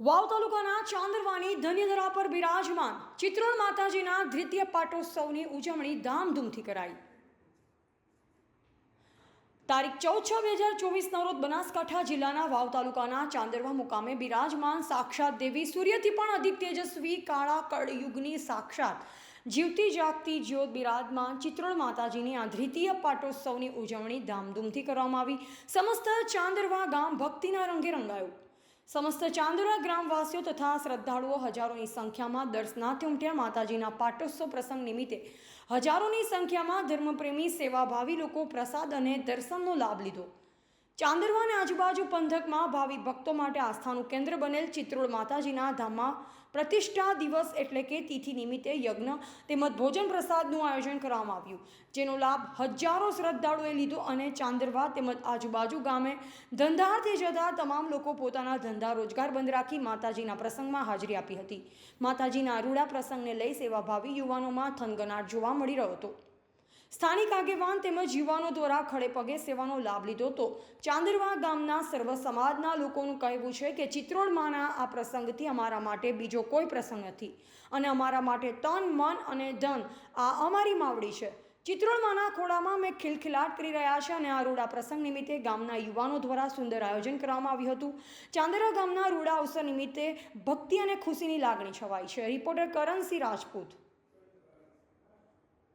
વાવ તાલુકાના ચાંદરવાની ધન્યધરા પર બિરાજમાન ચિત્રોણ માતાજીના દ્વિતીય પાટોત્સવની ઉજવણી ધામધૂમથી કરાઈ. તારીખ ચૌદ છ બે હજાર ચોવીસના રોજ બનાસકાંઠા જિલ્લાના વાવ તાલુકાના ચાંદરવા મુકામે બિરાજમાન સાક્ષાત દેવી. સૂર્યથી પણ અધિક તેજસ્વી, કાળા કળયુગની સાક્ષાત જીવતી જાગતી જ્યોત બિરાજમાન ચિત્રોણ માતાજીની આ દ્વિતીય પાટોત્સવની ઉજવણી ધામધૂમથી કરવામાં આવી. સમસ્ત ચાંદરવા ગામ ભક્તિના રંગે રંગાયું. સમસ્ત ચાંદોરા ગ્રામવાસીઓ તથા શ્રદ્ધાળુઓ હજારોની સંખ્યામાં દર્શનાર્થે ઉમટ્યા માતાજીના પાટોત્સવ પ્રસંગ નિમિત્તે. હજારોની સંખ્યામાં ધર્મપ્રેમી, સેવાભાવી લોકો પ્રસાદ અને દર્શનનો લાભ લીધો. ચાંદરવા આજુબાજુ પંથકમાં ભાવિ ભક્તો માટે આસ્થાનું કેન્દ્ર બનેલ ચિત્રોડ માતાજીના ધામમાં પ્રતિષ્ઠા દિવસ એટલે કે તિથિ નિમિત્તે યજ્ઞ તેમજ ભોજન પ્રસાદનું આયોજન કરવામાં આવ્યું. જેનો લાભ હજારો શ્રદ્ધાળુએ લીધો અને ચાંદરવા તેમજ આજુબાજુ ગામે ધંધાર્થે જતા તમામ લોકો પોતાના ધંધા રોજગાર બંધ રાખી માતાજીના પ્રસંગમાં હાજરી આપી હતી. માતાજીના અરૂડા પ્રસંગને લઈ સેવાભાવી યુવાનોમાં થનગનાટ જોવા મળી રહ્યો હતો. સ્થાનિક આગેવાન તેમજ યુવાનો દ્વારા ખડે પગે સેવાનો લાભ લીધો તો ચાંદરવા ગામના સર્વ સમાજના લોકોનું કહેવું છે કે ચિત્રોડમાંના આ પ્રસંગથી અમારા માટે બીજો કોઈ પ્રસંગ નથી. અને અમારા માટે તન, મન અને ધન આ અમારી માવડી છે. ચિત્રોડમાંના ખોળામાં મેં ખિલખિલાટ કરી રહ્યા છે અને આ રૂડા પ્રસંગ નિમિત્તે ગામના યુવાનો દ્વારા સુંદર આયોજન કરવામાં આવ્યું હતું. ચાંદરા ગામના રૂડા અવસર નિમિત્તે ભક્તિ અને ખુશીની લાગણી છવાઈ છે. રિપોર્ટર કરણસિંહ રાજપૂત.